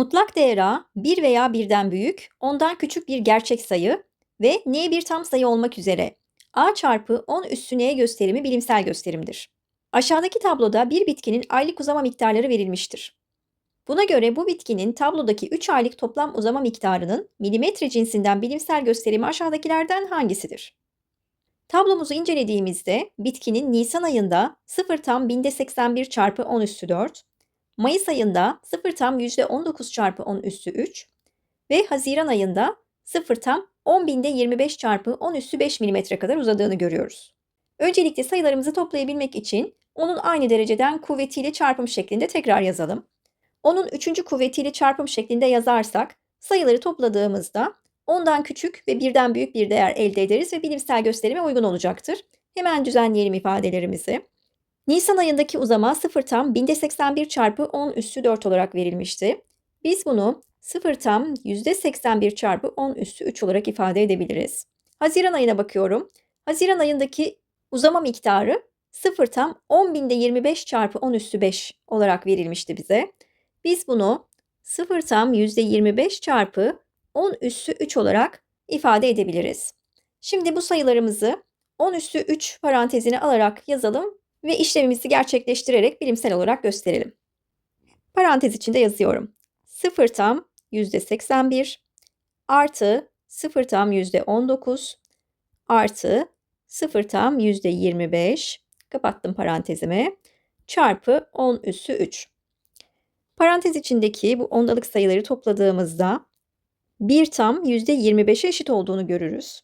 Mutlak değer A, 1 veya 1'den büyük, ondan küçük bir gerçek sayı ve n bir tam sayı olmak üzere A çarpı 10 üssü n gösterimi bilimsel gösterimdir. Aşağıdaki tabloda bir bitkinin aylık uzama miktarları verilmiştir. Buna göre bu bitkinin tablodaki 3 aylık toplam uzama miktarının milimetre cinsinden bilimsel gösterimi aşağıdakilerden hangisidir? Tablomuzu incelediğimizde bitkinin Nisan ayında 0 tam binde 81 çarpı 10 üssü 4, Mayıs ayında 0 tam %19 çarpı 10 üssü 3 ve Haziran ayında 0 tam 10 binde 25 çarpı 10 üssü 5 milimetre kadar uzadığını görüyoruz. Öncelikle sayılarımızı toplayabilmek için onun aynı dereceden kuvvetiyle çarpım şeklinde tekrar yazalım. Onun üçüncü kuvvetiyle çarpım şeklinde yazarsak sayıları topladığımızda ondan küçük ve birden büyük bir değer elde ederiz ve bilimsel gösterime uygun olacaktır. Hemen düzenleyelim ifadelerimizi. Nisan ayındaki uzama 0 tam binde 81 çarpı 10 üssü 4 olarak verilmişti. Biz bunu 0 tam %81 çarpı 10 üssü 3 olarak ifade edebiliriz. Haziran ayına bakıyorum. Haziran ayındaki uzama miktarı 0 tam 10 binde 25 çarpı 10 üssü 5 olarak verilmişti bize. Biz bunu 0 tam %25 çarpı 10 üssü 3 olarak ifade edebiliriz. Şimdi bu sayılarımızı 10 üssü 3 parantezine alarak yazalım ve işlemimizi gerçekleştirerek bilimsel olarak gösterelim. Parantez içinde yazıyorum. 0 tam %81 artı 0 tam %19 artı 0 tam %25 kapattım parantezimi çarpı 10 üssü 3. Parantez içindeki bu ondalık sayıları topladığımızda 1 tam %25'e eşit olduğunu görürüz.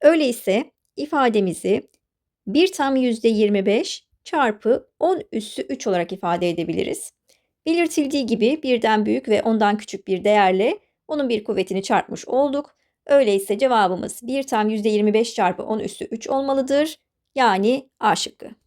Öyleyse ifademizi 1 tam %25 çarpı 10 üssü 3 olarak ifade edebiliriz. Belirtildiği gibi birden büyük ve ondan küçük bir değerle onun bir kuvvetini çarpmış olduk. Öyleyse cevabımız 1 tam %25 çarpı 10 üssü 3 olmalıdır. Yani A şıkkı.